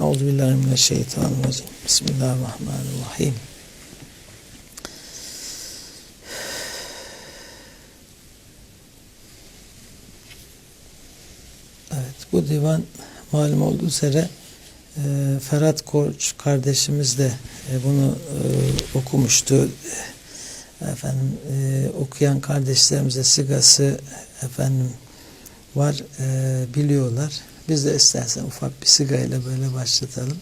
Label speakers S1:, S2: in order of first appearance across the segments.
S1: Euzubillahimineşşeytanirracim. Bismillahirrahmanirrahim. Evet, bu divan malum olduğu üzere e, Ferhat Koç kardeşimiz de e, bunu e, okumuştu. Efendim e, okuyan kardeşlerimize sigası efendim var e, biliyorlar. Biz de istersen ufak bir sigayla böyle başlatalım.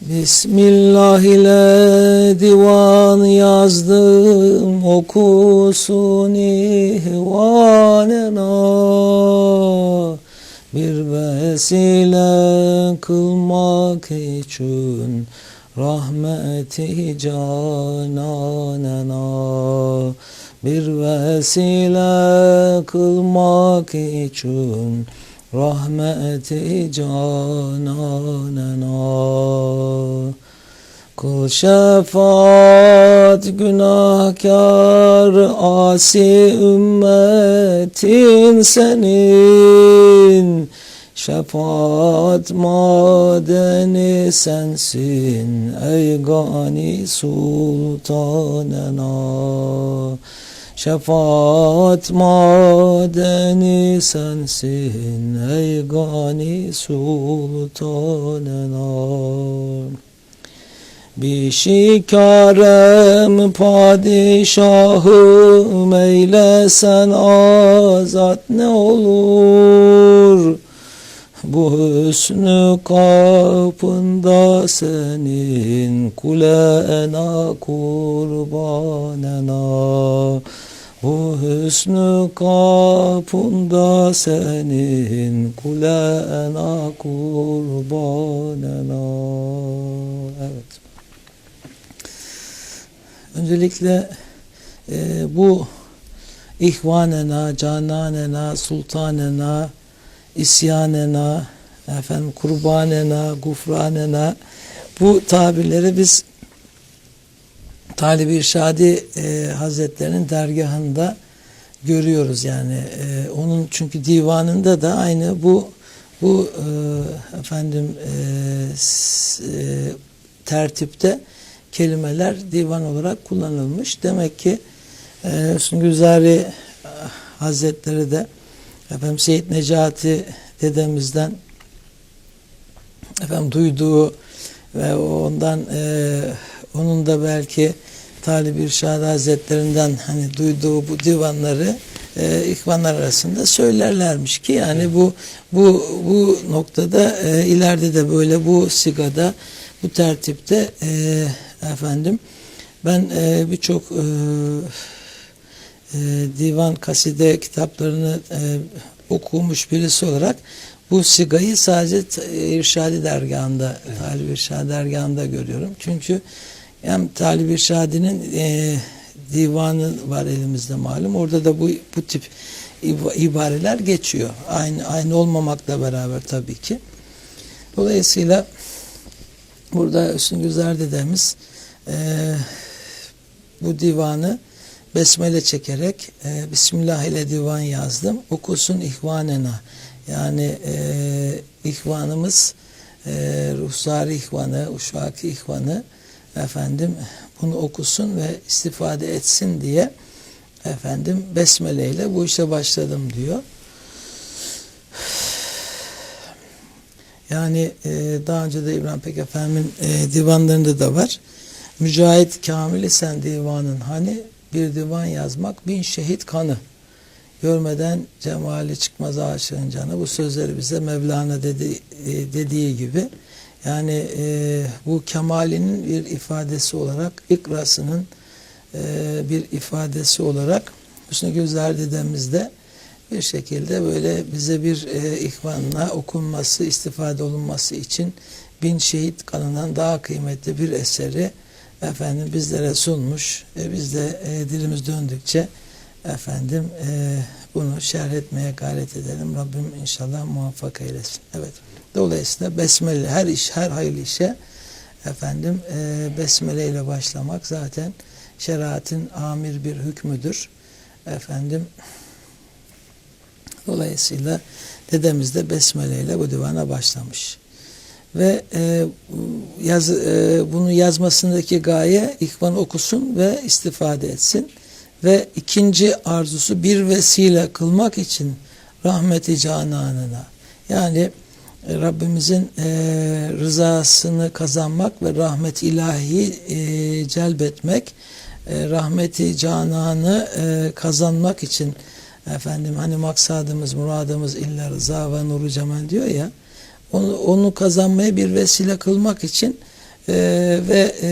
S1: Bismillah ile divan yazdım okusun ihvanena bir vesile kılmak için rahmeti cananena bir vesile kılmak için rahmeti cananena Kıl şefaat günahkar asi ümmetin senin. Şefaat madeni sensin ey gani sultanena Şefaat madeni sensin ey gani sultanena bir şikarem padişahım eylesen azat ne olur bu hüsnü kapında senin kulena kurbanena bu hüsnü kapında senin kulena kurbanena evet. Öncelikle e, bu ihvanena, cananena, sultanena, isyanena, efendim kurbanena, gufranena bu tabirleri biz Talib-i İrşadi e, Hazretlerinin dergahında görüyoruz yani e, onun çünkü divanında da aynı bu bu e, efendim e, s, e, tertipte kelimeler divan olarak kullanılmış. Demek ki e, Hüsnü Hazretleri de efendim Seyyid Necati dedemizden efendim duyduğu ve ondan e, onun da belki Talib İrşad Hazretlerinden hani duyduğu bu divanları e, ihvanlar arasında söylerlermiş ki yani bu bu bu noktada e, ileride de böyle bu sigada bu tertipte e, efendim ben e, birçok e, e, divan kaside kitaplarını e, okumuş birisi olarak bu sigayı sadece İrşadi dergahında, evet. Talib İrşadi dergahında görüyorum. Çünkü hem Talib İrşadi'nin e, divanı var elimizde malum. Orada da bu bu tip ibareler geçiyor. Aynı aynı olmamakla beraber tabii ki. Dolayısıyla burada Hüsnü Güzel dedemiz e, bu divanı besmele çekerek e, Bismillah ile divan yazdım. Okusun ihvanena. Yani e, ihvanımız e, ruhsari ihvanı, uşak ihvanı efendim bunu okusun ve istifade etsin diye efendim besmele ile bu işe başladım diyor. Yani e, daha önce de İbrahim Pek Efendi'nin e, divanlarında da var. Mücahit Kamil sen divanın hani bir divan yazmak bin şehit kanı. Görmeden cemali çıkmaz aşığın canı. Bu sözleri bize Mevlana dedi, e, dediği gibi yani e, bu kemalinin bir ifadesi olarak ikrasının e, bir ifadesi olarak Hüsnü Gözler dedemizde bir şekilde böyle bize bir e, ihvanla okunması, istifade olunması için bin şehit kanından daha kıymetli bir eseri efendim bizlere sunmuş. E, biz de e, dilimiz döndükçe efendim e, bunu şerh etmeye gayret edelim. Rabbim inşallah muvaffak eylesin. Evet. Dolayısıyla besmele her iş, her hayırlı işe efendim e, besmele ile başlamak zaten şeriatın amir bir hükmüdür. Efendim dolayısıyla dedemiz de besmele ile bu divana başlamış. Ve e, yaz, e, bunu yazmasındaki gaye ihvan okusun ve istifade etsin. Ve ikinci arzusu bir vesile kılmak için rahmeti cananına. Yani e, Rabbimizin e, rızasını kazanmak ve rahmet ilahi e, celbetmek, e, rahmeti cananı e, kazanmak için efendim hani maksadımız, muradımız illa rıza ve nuru cemal diyor ya onu, onu kazanmaya bir vesile kılmak için e, ve e,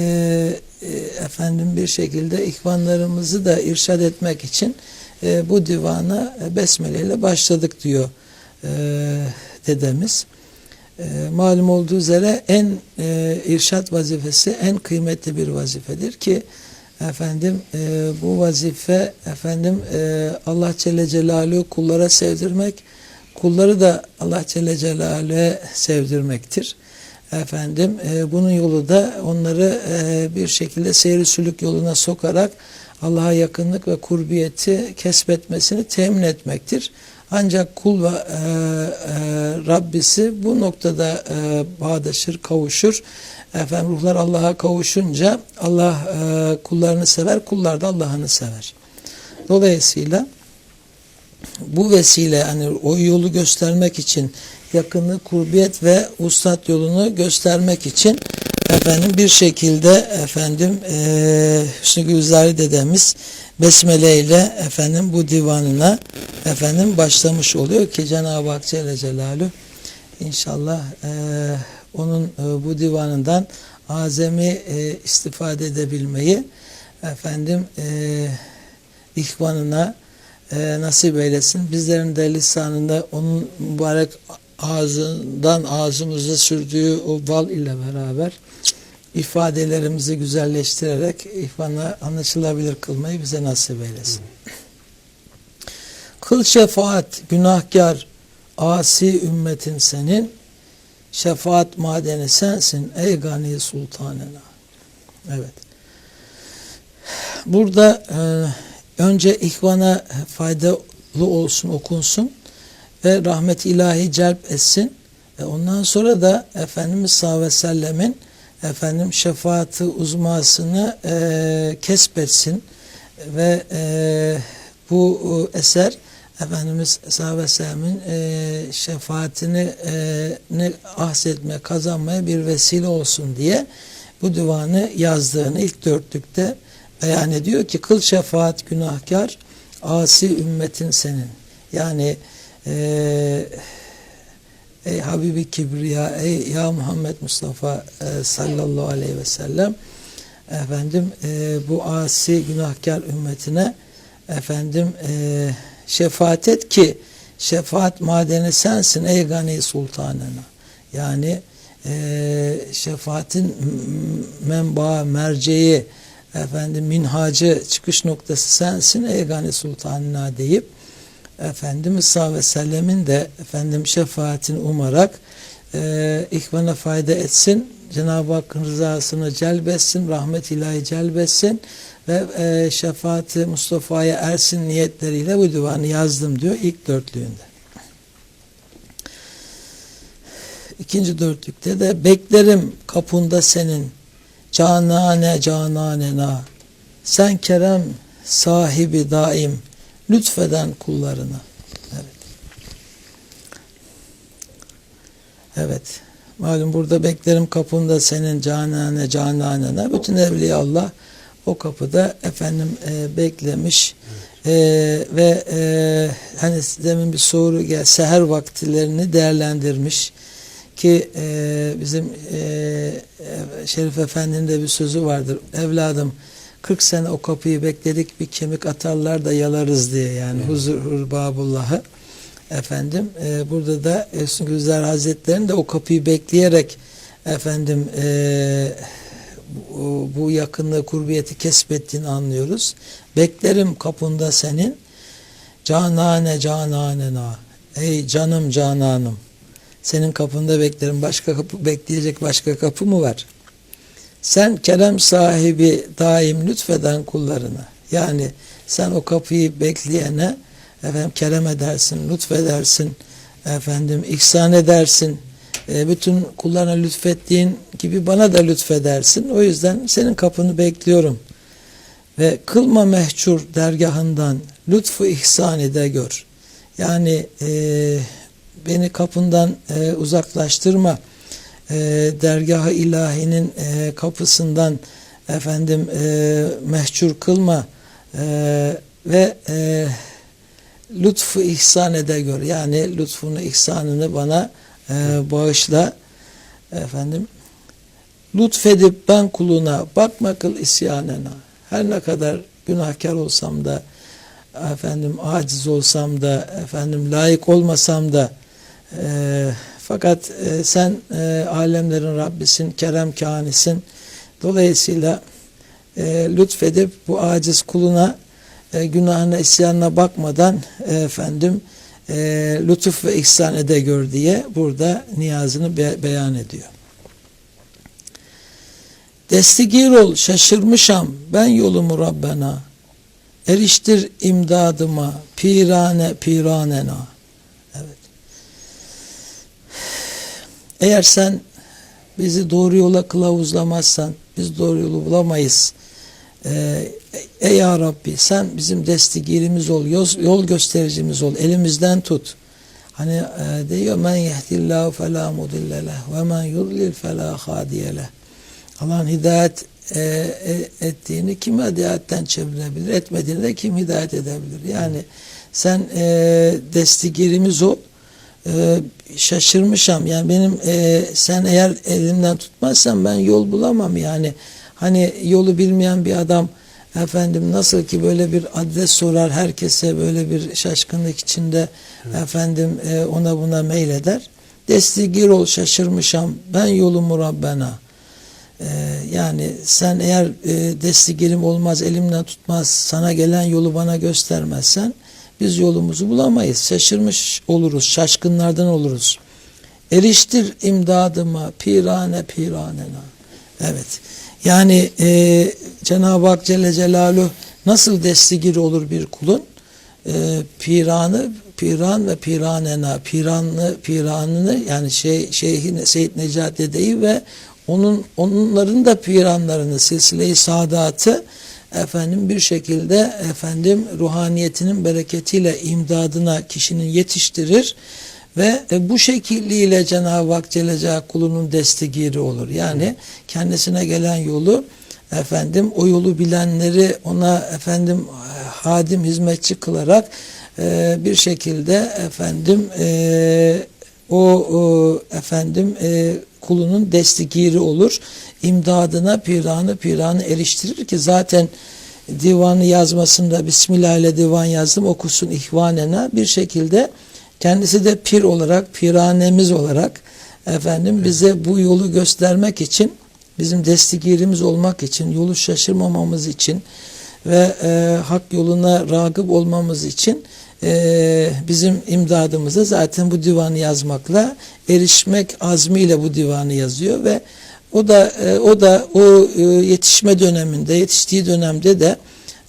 S1: e, efendim bir şekilde ihvanlarımızı da irşad etmek için e, bu divana besmele ile başladık diyor e, dedemiz. E, malum olduğu üzere en e, irşat vazifesi en kıymetli bir vazifedir ki efendim e, bu vazife efendim e, Allah Celle Celaluhu kullara sevdirmek kulları da Allah Celle Celaluhu'ya sevdirmektir. Efendim e, bunun yolu da onları e, bir şekilde seyri sülük yoluna sokarak Allah'a yakınlık ve kurbiyeti kesbetmesini temin etmektir. Ancak kul ve e, e, Rabbisi bu noktada e, bağdaşır, kavuşur. Efendim ruhlar Allah'a kavuşunca Allah e, kullarını sever, kullar da Allah'ını sever. Dolayısıyla bu vesile hani o yolu göstermek için yakınlık, kurbiyet ve ustat yolunu göstermek için efendim bir şekilde efendim e, Hüsnü Gülzari dedemiz besmele ile efendim bu divanına efendim başlamış oluyor ki Cenab-ı Hak Celle Celaluhu inşallah e, onun e, bu divanından azami e, istifade edebilmeyi efendim e, ihvanına e, nasip eylesin. Bizlerin de lisanında onun mübarek ağzından ağzımıza sürdüğü o bal ile beraber ifadelerimizi güzelleştirerek ihvana anlaşılabilir kılmayı bize nasip eylesin. Kıl şefaat günahkar asi ümmetin senin şefaat madeni sensin ey gani sultanena. Evet. Burada e, önce ihvana faydalı olsun, okunsun ve rahmet ilahi celp etsin. Ve ondan sonra da Efendimiz sallallahu aleyhi ve sellemin efendim şefaati uzmasını e, kesbetsin ve e, bu e, eser Efendimiz sallallahu aleyhi ve sellemin e, şefaatini e, ne ahsetme, kazanmaya bir vesile olsun diye bu divanı yazdığını ilk dörtlükte beyan ediyor ki kıl şefaat günahkar asi ümmetin senin. Yani e, ey Habibi Kibriya ey ya Muhammed Mustafa e, sallallahu aleyhi ve sellem efendim e, bu asi günahkar ümmetine efendim e, şefaat et ki şefaat madeni sensin ey gani sultanına. Yani e, şefaatin menba, merceği, efendim minhacı, çıkış noktası sensin ey gani sultanına deyip Efendimiz sallallahu aleyhi ve sellemin de efendim şefaatini umarak e, ihvana fayda etsin. Cenab-ı Hakk'ın rızasını celbetsin, rahmet ilahi celbetsin ve e, şefaati Mustafa'ya ersin niyetleriyle bu divanı yazdım diyor ilk dörtlüğünde. İkinci dörtlükte de beklerim kapında senin canane canane na sen kerem sahibi daim lütfeden kullarına. Evet. Evet. Malum burada beklerim kapında senin canane cananena. Bütün evliya Allah o kapıda efendim e, beklemiş e, ve e, hani demin bir soru gel seher vaktilerini değerlendirmiş ki e, bizim e, Şerif Efendi'nin de bir sözü vardır. Evladım 40 sene o kapıyı bekledik bir kemik atarlar da yalarız diye yani evet. huzur babullahı efendim e, burada da Esun Güzel Hazretleri'nin de o kapıyı bekleyerek efendim e, bu, bu yakınlığı kurbiyeti kesbettiğini anlıyoruz. Beklerim kapında senin canane cananena ey canım cananım senin kapında beklerim başka kapı bekleyecek başka kapı mı var? Sen kerem sahibi daim lütfeden kullarına. Yani sen o kapıyı bekleyene efendim kerem edersin, lütfedersin. efendim ihsan edersin. E, bütün kullarına lütfettiğin gibi bana da lütfedersin. O yüzden senin kapını bekliyorum. Ve kılma mehcur dergahından lütfu ihsan ede gör. Yani e, beni kapından e, uzaklaştırma. E, dergahı ilahinin e, kapısından efendim e, mehcur kılma e, ve e, lütfu ihsan ede gör. Yani lütfunu ihsanını bana e, bağışla. Efendim lütfedip ben kuluna bakma kıl isyanena. Her ne kadar günahkar olsam da efendim aciz olsam da efendim layık olmasam da e, fakat e, sen e, alemlerin Rabbisin, kerem kânisin. Dolayısıyla e, lütfedip bu aciz kuluna e, günahına, isyanına bakmadan e, efendim e, lütuf ve ihsan ede gör diye burada niyazını be beyan ediyor. Destigir ol şaşırmışam ben yolumu Rabbena eriştir imdadıma pirane piranena eğer sen bizi doğru yola kılavuzlamazsan biz doğru yolu bulamayız ee, ey ya Rabbi sen bizim destigirimiz ol yol, göstericimiz ol elimizden tut hani e, diyor men yehdillahu felâ mudille leh ve men yudlil felâ hâdiye leh Allah'ın hidayet e, e, ettiğini kim hidayetten çevirebilir, etmediğini de kim hidayet edebilir. Yani sen e, destigirimiz ol. E, şaşırmışam. Yani benim e, sen eğer elimden tutmazsan ben yol bulamam yani. Hani yolu bilmeyen bir adam efendim nasıl ki böyle bir adres sorar herkese böyle bir şaşkınlık içinde evet. efendim e, ona buna meyleder. Destigir ol şaşırmışam ben yolumu Rabbena. Ee, yani sen eğer e, destigirim olmaz, elimden tutmaz, sana gelen yolu bana göstermezsen biz yolumuzu bulamayız. Şaşırmış oluruz, şaşkınlardan oluruz. Eriştir imdadıma pirane piranena. Evet. Yani e, Cenab-ı Hak Celle Celaluhu nasıl destigir olur bir kulun? E, piranı, piran ve piranena, piranlı, piranını yani şey, şeyhin Seyyid Necat Dede'yi ve onun onların da piranlarını silsile-i saadatı efendim bir şekilde efendim ruhaniyetinin bereketiyle imdadına kişinin yetiştirir ve e, bu şekilliyle Cenab-ı Hak Celle kulunun destegiri olur. Yani kendisine gelen yolu efendim o yolu bilenleri ona efendim hadim hizmetçi kılarak e, bir şekilde efendim e, o, o efendim e, kulunun destekiri olur. İmdadına piranı piranı eriştirir ki zaten divanı yazmasında Bismillah ile divan yazdım okusun ihvanena bir şekilde kendisi de pir olarak piranemiz olarak efendim evet. bize bu yolu göstermek için bizim destekirimiz olmak için yolu şaşırmamamız için ve e, hak yoluna ragıp olmamız için e, bizim imdadımıza zaten bu divanı yazmakla erişmek azmiyle bu divanı yazıyor ve o da e, o da o e, yetişme döneminde yetiştiği dönemde de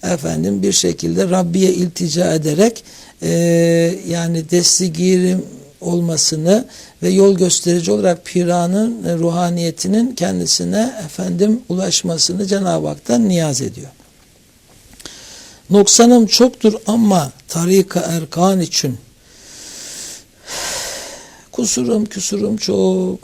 S1: efendim bir şekilde Rabbiye iltica ederek e, yani destigirim olmasını ve yol gösterici olarak piranın e, ruhaniyetinin kendisine efendim ulaşmasını Cenab-ı Hak'tan niyaz ediyor. Noksanım çoktur ama tarika erkan için kusurum küsurum çok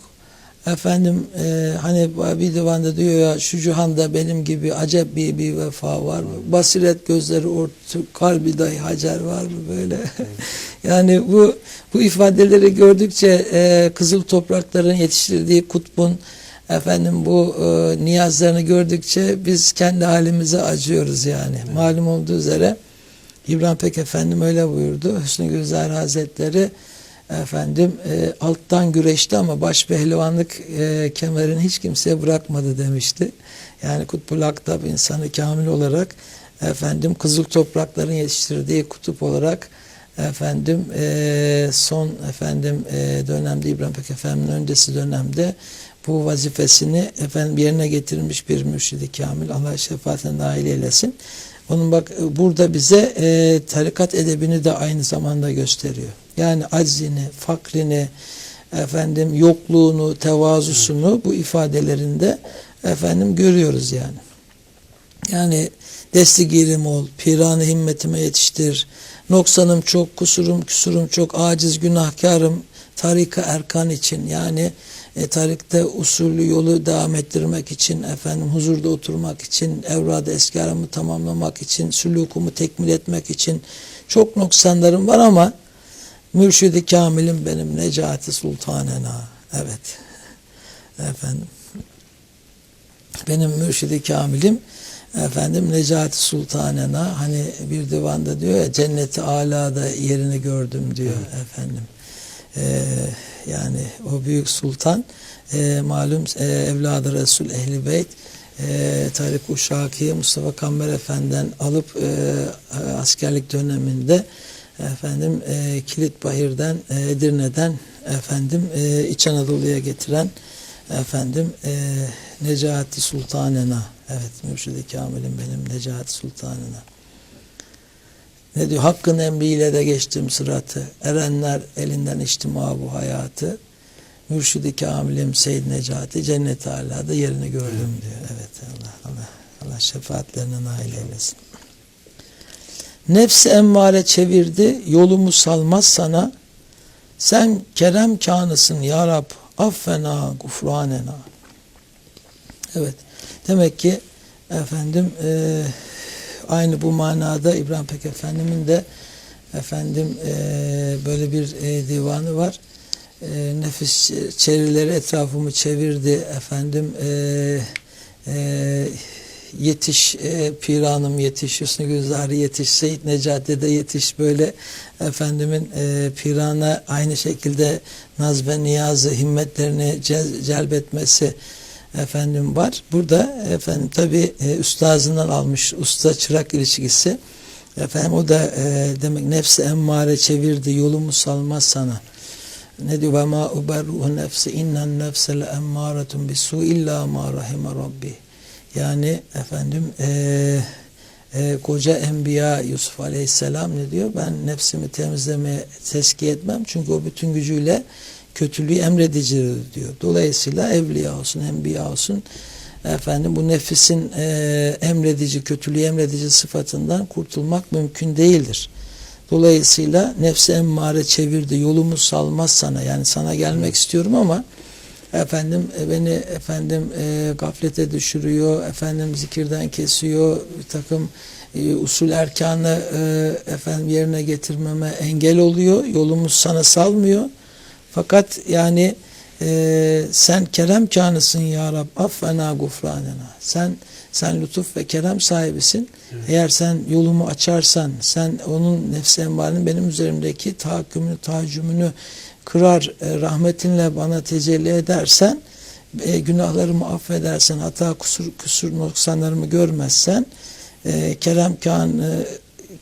S1: efendim e, hani bir divanda diyor ya şu cihanda benim gibi acep bir bir vefa var mı? Basiret gözleri ortu, kalbi dahi hacer var mı böyle? yani bu bu ifadeleri gördükçe e, kızıl toprakların yetiştirdiği kutbun efendim bu e, niyazlarını gördükçe biz kendi halimize acıyoruz yani. Evet. Malum olduğu üzere İbrahim Pek Efendim öyle buyurdu. Hüsnü Gülzar Hazretleri efendim e, alttan güreşti ama baş pehlivanlık e, kemerini hiç kimseye bırakmadı demişti. Yani Kutbul Aktab insanı kamil olarak efendim kızıl toprakların yetiştirdiği kutup olarak efendim e, son efendim e, dönemde İbrahim Pek Efendi'nin öncesi dönemde bu vazifesini efendim yerine getirmiş bir mürşidi kamil Allah şefaatine nail eylesin. Onun bak burada bize e, tarikat edebini de aynı zamanda gösteriyor. Yani aczini, fakrini, efendim yokluğunu, tevazusunu bu ifadelerinde efendim görüyoruz yani. Yani destigirim ol, piranı himmetime yetiştir, noksanım çok, kusurum küsurum çok, aciz günahkarım, tarika erkan için yani e, tarikte usulü yolu devam ettirmek için, efendim huzurda oturmak için, evrad eskarımı tamamlamak için, sülukumu tekmil etmek için çok noksanlarım var ama Mürşidi Kamil'im benim Necati Sultanena. Evet. Efendim. Benim Mürşidi Kamil'im efendim Necati Sultanena hani bir divanda diyor ya cenneti alada yerini gördüm diyor efendim. Ee, yani o büyük sultan e, malum e, evladı Resul Ehli Beyt e, Tarık Uşaki'yi Mustafa Kamber Efendi'den alıp e, askerlik döneminde efendim e, Kilitbahir'den e, Edirne'den efendim e, İç Anadolu'ya getiren efendim e, Necati Sultanena evet Mürşid-i Kamil'im benim Necati Sultanena ne diyor? Hakkın emriyle de geçtim sıratı. Erenler elinden içtima bu hayatı. Mürşid-i Kamil'im Seyyid Necati cennet alada yerini gördüm diyor. Evet Allah Allah Allah şefaatlerine nail eylesin. Nefsi emmare çevirdi, yolumu salmaz sana. Sen kerem kanısın ya Rab, affena gufranena. Evet, demek ki efendim e, aynı bu manada İbrahim Pek Efendim'in de efendim e, böyle bir e, divanı var. E, nefis çevirileri etrafımı çevirdi efendim e, e, yetiş e, piranım yetiş Hüsnü Gülzari yetiş Seyit Necati de yetiş böyle efendimin e, pirana aynı şekilde naz ve niyazı himmetlerini cel, celbetmesi efendim var. Burada efendim tabi e, üstazından almış usta çırak ilişkisi efendim o da e, demek nefsi emmare çevirdi yolumu salmaz sana ne diyor ve ma uberruhu nefsi innen nefse le emmâretun bisu illa ma rahime rabbi yani efendim e, e, koca enbiya Yusuf Aleyhisselam ne diyor? Ben nefsimi temizlemeye teskiye etmem. Çünkü o bütün gücüyle kötülüğü emredicidir diyor. Dolayısıyla evliya olsun, enbiya olsun efendim bu nefisin e, emredici, kötülüğü emredici sıfatından kurtulmak mümkün değildir. Dolayısıyla nefsi emmare çevirdi, yolumu salmaz sana. Yani sana gelmek istiyorum ama efendim e, beni efendim e, gaflete düşürüyor, efendim zikirden kesiyor, bir takım e, usul erkanı e, efendim yerine getirmeme engel oluyor, yolumuz sana salmıyor. Fakat yani e, sen kerem kanısın ya Rab, affena gufranena. Sen sen lütuf ve kerem sahibisin. Evet. Eğer sen yolumu açarsan, sen onun nefsi emmarının benim üzerimdeki tahakkümünü, tahaccümünü kırar e, rahmetinle bana tecelli edersen e, günahlarımı affedersen hata kusur kusur noksanlarımı görmezsen e, kerem kanı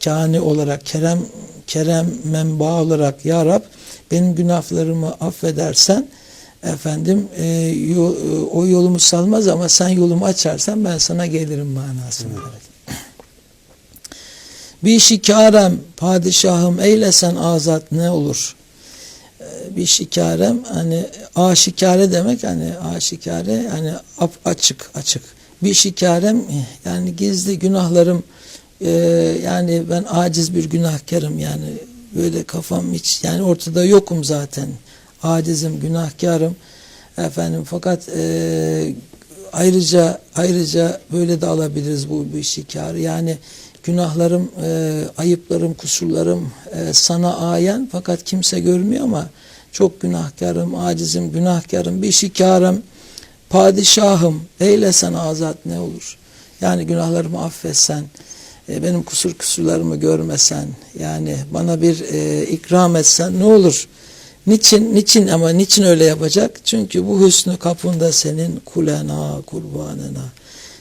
S1: kani olarak kerem kerem menba olarak ya Rab benim günahlarımı affedersen efendim e, yol, o yolumu salmaz ama sen yolumu açarsan ben sana gelirim manasını. Evet. Bir şikarem padişahım eylesen azat ne olur? bir şikarem hani aşikare demek hani aşikare hani açık açık bir şikarem yani gizli günahlarım e, yani ben aciz bir günahkarım yani böyle kafam hiç yani ortada yokum zaten. Acizim günahkarım. Efendim fakat e, ayrıca ayrıca böyle de alabiliriz bu bir şikarı yani günahlarım e, ayıplarım kusurlarım e, sana ayan fakat kimse görmüyor ama çok günahkarım, acizim, günahkarım, bir şikarım, padişahım, eylesen azat ne olur? Yani günahlarımı affetsen, e, benim kusur kusurlarımı görmesen, yani bana bir e, ikram etsen ne olur? Niçin, niçin ama niçin öyle yapacak? Çünkü bu hüsnü kapında senin kulena, kurbanına.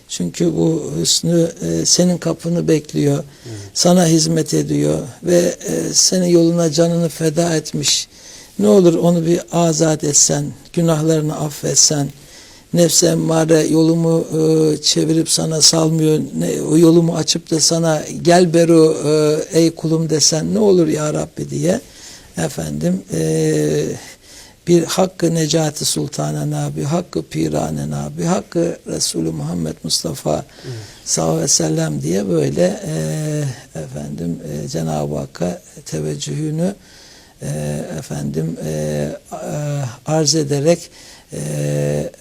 S1: Çünkü bu hüsnü e, senin kapını bekliyor, evet. sana hizmet ediyor ve e, senin yoluna canını feda etmiş ne olur onu bir azat etsen, günahlarını affetsen, nefse emmare yolumu e, çevirip sana salmıyor, ne, o yolumu açıp da sana gel beru e, ey kulum desen ne olur ya Rabbi diye efendim e, bir Hakkı Necati Sultanena, bir Hakkı Piranena, bir Hakkı Resulü Muhammed Mustafa sallallahu aleyhi ve sellem diye böyle e, efendim e, Cenab-ı Hakk'a teveccühünü e, efendim e, e, arz ederek e,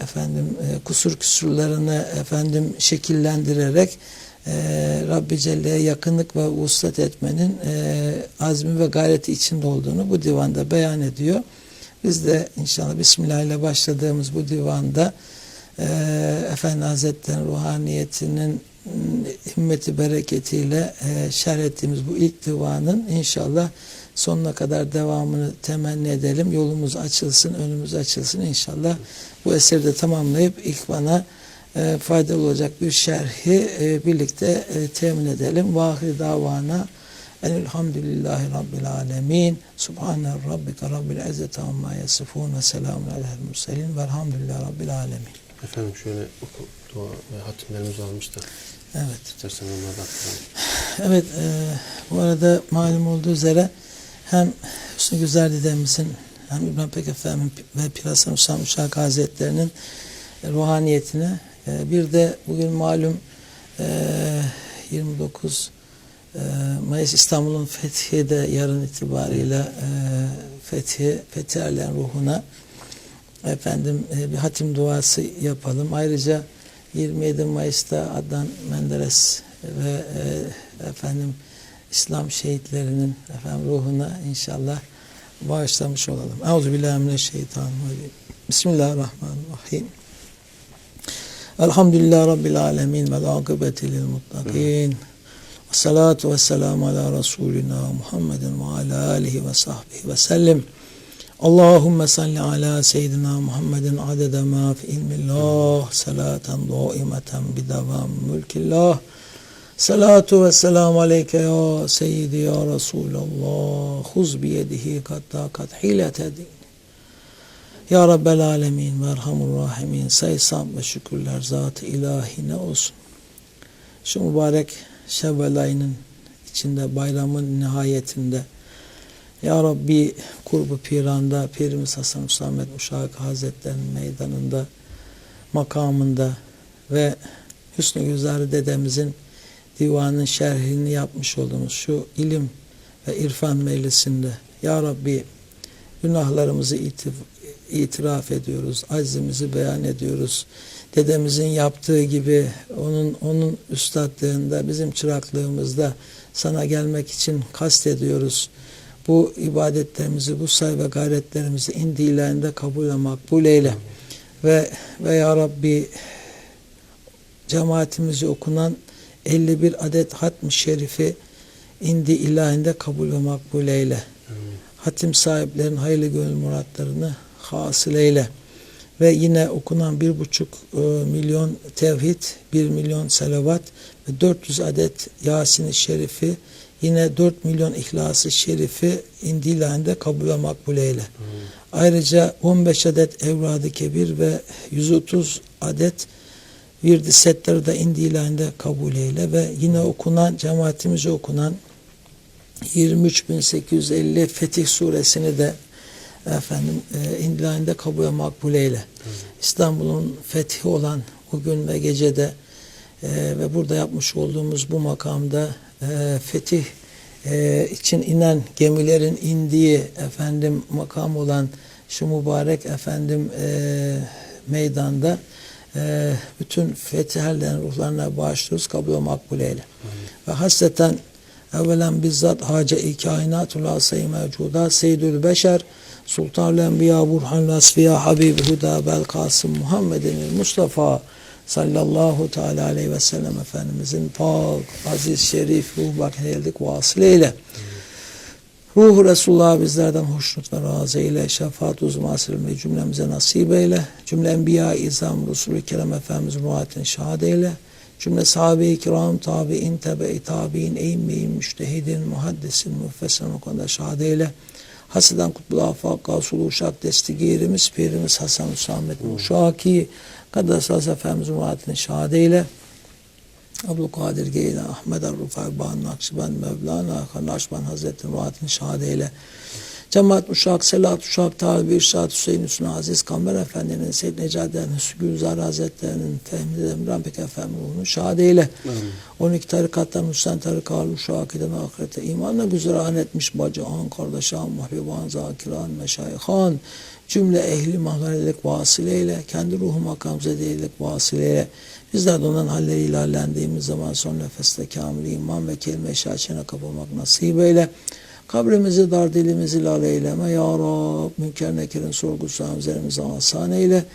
S1: efendim e, kusur küsurlarını efendim şekillendirerek e, Rabbi Celle'ye yakınlık ve vuslat etmenin e, azmi ve gayreti içinde olduğunu bu divanda beyan ediyor. Biz de inşallah Bismillah ile başladığımız bu divanda e, Efendi Hazretleri'nin ruhaniyetinin himmeti bereketiyle e, şerh ettiğimiz bu ilk divanın inşallah sonuna kadar devamını temenni edelim. Yolumuz açılsın, önümüz açılsın inşallah. Bu eseri de tamamlayıp ikvana e, faydalı olacak bir şerhi e, birlikte e, temin edelim. Vahir davana Elhamdülillahi Rabbil alemin. Subhane rabbike rabbil izzeti amma yasifun ve selamun aleyhi murselin velhamdülillahi Rabbil alemin.
S2: Efendim şöyle oku, dua ve hatimlerimiz almış da
S1: Evet.
S2: istersen onlara da.
S1: Evet, e, bu arada malum olduğu üzere hem Hüsnü Güzel dedemizin hem İbrahim Pek Efendi ve Pirasan Hüsam Uşak Hazretlerinin ruhaniyetine e, bir de bugün malum e, 29 e, Mayıs İstanbul'un fethi de yarın itibariyle e, fethi, fethi erlen ruhuna efendim e, bir hatim duası yapalım. Ayrıca 27 Mayıs'ta Adnan Menderes ve e, efendim İslam şehitlerinin efendim ruhuna inşallah bağışlamış olalım. Euzubillahimineşşeytanirracim. Bismillahirrahmanirrahim. Elhamdülillah Rabbil alemin ve akıbeti lil muttakin. Ve salatu ve selamu ala Resulina Muhammedin ve ala alihi ve sahbihi ve sellem. Allahümme salli ala seyyidina Muhammedin adede ma fi ilmillah salaten daimeten bidevam mülkillah salatu ve selamu aleyke ya seyyidi ya Resulallah. Huz biyedihi katta kat hilete din Ya Rabbel alemin ve erhamur rahimin. Saysam ve şükürler zat-ı ilahine olsun. Şu mübarek Şevval ayının içinde bayramın nihayetinde ya Rabbi kurbu piranda Pirimiz Hasan Hüsamet Uşak Hazretleri'nin meydanında makamında ve Hüsnü Güzar dedemizin divanın şerhini yapmış olduğumuz şu ilim ve irfan meclisinde Ya Rabbi günahlarımızı itif- itiraf ediyoruz, aczimizi beyan ediyoruz. Dedemizin yaptığı gibi onun onun üstadlığında, bizim çıraklığımızda sana gelmek için kast ediyoruz bu ibadetlerimizi, bu say ve gayretlerimizi indi ilahinde kabul ve makbul eyle. Ve, ve Ya Rabbi cemaatimizi okunan 51 adet hatm-ı şerifi indi ilahinde kabul ve makbul eyle. Hatim sahiplerin hayırlı gönül muratlarını hasıl eyle. Ve yine okunan bir buçuk e, milyon tevhid, bir milyon selavat ve 400 adet Yasin-i Şerifi yine 4 milyon İhlas-ı Şerifi indilahinde kabul ve makbul eyle. Ayrıca 15 adet Evrad-ı Kebir ve 130 adet Virdi Setleri de indilahinde kabul eyle ve yine okunan, cemaatimize okunan 23.850 Fetih Suresini de efendim e, indilahinde kabul ve makbul eyle. İstanbul'un fethi olan bugün ve gecede e, ve burada yapmış olduğumuz bu makamda e, fetih e, için inen gemilerin indiği efendim makam olan şu mübarek efendim e, meydanda e, bütün fetihlerden ruhlarına bağışlıyoruz kabul ve makbul eyle. Ve hasreten evvelen bizzat hace-i kainatul sayı mevcuda seyyidül beşer Sultanul Enbiya Burhanul Asfiya Habib Huda Bel Kasım Muhammedin Mustafa sallallahu teala aleyhi ve sellem Efendimizin pak, aziz, şerif, ruh bak geldik vasıl eyle. Ruhu Resulullah bizlerden hoşnut ve razı eyle. Şefaat uzmasıl ve cümlemize nasip eyle. Cümle enbiya izam Resulü Kerem Efendimiz ruhatini şahad eyle. Cümle sahabe-i kiram, tabi'in, tebe-i tabi'in, eğimmeyin, müştehidin, muhaddisin, müfessin o konuda şahad eyle. Haseden Kutbul Afak, Gasul Uşak, Destigirimiz, Pirimiz Hasan Hüsamet Uşaki, Kadasas Efendimiz Muhattin şahad eyle. Abdülkadir Geylan, Ahmet Arrufay, Banu Nakşibend, Mevlana, Naşban Hazretleri Muhattin şahad eyle. Cemaat Uşak, Selat Uşak, Talib İrşad, Hüseyin Hüsnü Aziz, Kamber Efendi'nin, Seyyid Necaden, Hüsnü Gülzar Hazretleri'nin, Fehmi Demran Pek Efendi ruhunu şahit eyle.
S2: Amin.
S1: 12 tarikattan Hüseyin tarikalı Uşak'iden ahirete imanla güzeran etmiş bacı an, kardeşan, mahbuban, zakiran, meşayihan, cümle ehli mahverelik vasileyle, kendi ruhu makam zedeylik vasileyle, bizler de onun halleriyle hallendiğimiz zaman son nefeste kamil iman ve kelime-i şahçene kapılmak nasip eyle. Kabrimizi dar dilimizi lal eyleme. Ya Rab münker nekirin sorgusu üzerimize asan eyle.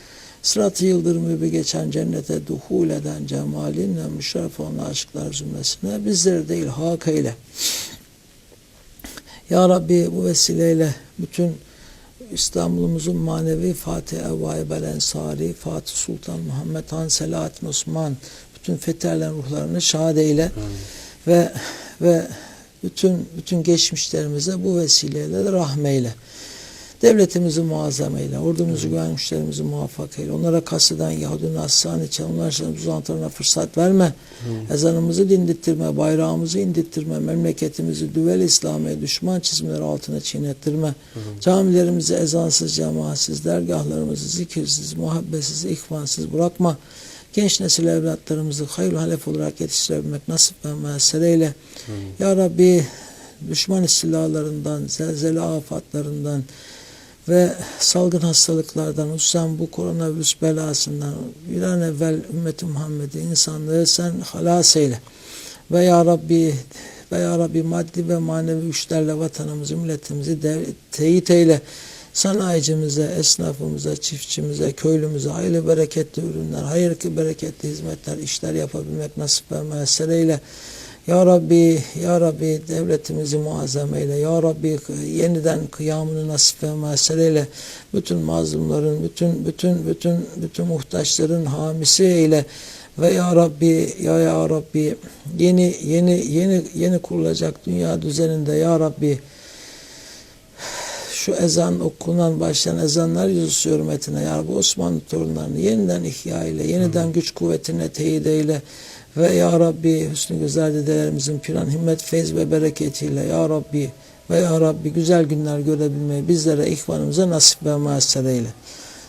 S1: Sırat-ı yıldırımı bir geçen cennete duhul eden cemalinle müşerref olan aşıklar zümresine bizleri de ilhak eyle. Ya Rabbi bu vesileyle bütün İstanbul'umuzun manevi Fatih Evvai Belensari, Fatih Sultan Muhammed Han Selahattin Osman bütün fetherlerin ruhlarını şahit eyle
S2: Amin.
S1: ve ve bütün bütün geçmişlerimize bu vesileyle de rahmeyle. Devletimizi muazzam eyle, ordumuzu güvenmişlerimizi muvaffak eyle. Onlara kasteden Yahudi onlar için uzantılarına fırsat verme. Ezanımızı dindirttirme, bayrağımızı indirttirme, memleketimizi düvel İslam'a düşman çizmeleri altına çiğnettirme. Camilerimizi ezansız, cemaatsiz, dergahlarımızı zikirsiz, muhabbetsiz, ihvansız bırakma. Genç nesil evlatlarımızı hayır halef olarak yetiştirebilmek nasip ve müessir eyle. Ya Rabbi düşman istilalarından, zelzele afatlarından ve salgın hastalıklardan, hususen bu koronavirüs belasından bir an evvel ümmeti Muhammed'i, insanlığı sen halas eyle. Ve Ya Rabbi ve Ya Rabbi maddi ve manevi güçlerle vatanımızı, milletimizi de, teyit eyle. Sanayicimize, esnafımıza, çiftçimize, köylümüze hayırlı bereketli ürünler, hayırlı bereketli hizmetler, işler yapabilmek nasip ve müessir eyle. Ya Rabbi, Ya Rabbi devletimizi muazzam eyle. Ya Rabbi yeniden kıyamını nasip ve müessir eyle. Bütün mazlumların, bütün bütün bütün bütün muhtaçların hamisi eyle. Ve Ya Rabbi, Ya Ya Rabbi yeni yeni yeni yeni kurulacak dünya düzeninde Ya Rabbi şu ezan okunan başlayan ezanlar yüzü hürmetine Ya Rabbi Osmanlı torunlarını yeniden ihya ile, yeniden güç kuvvetine teyit eyle. Ve Ya Rabbi hüsnü güzel dedelerimizin filan himmet, feyz ve bereketiyle Ya Rabbi ve Ya Rabbi güzel günler görebilmeyi bizlere, ihvanımıza nasip ve müessir eyle.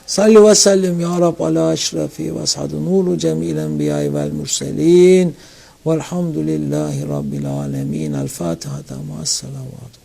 S1: Salli ve sellim Ya Rab ala eşrefi ve sadı nuru cemil enbiyayı vel mürselin velhamdülillahi rabbil alemin. El Fatiha. Ma'as salavatü.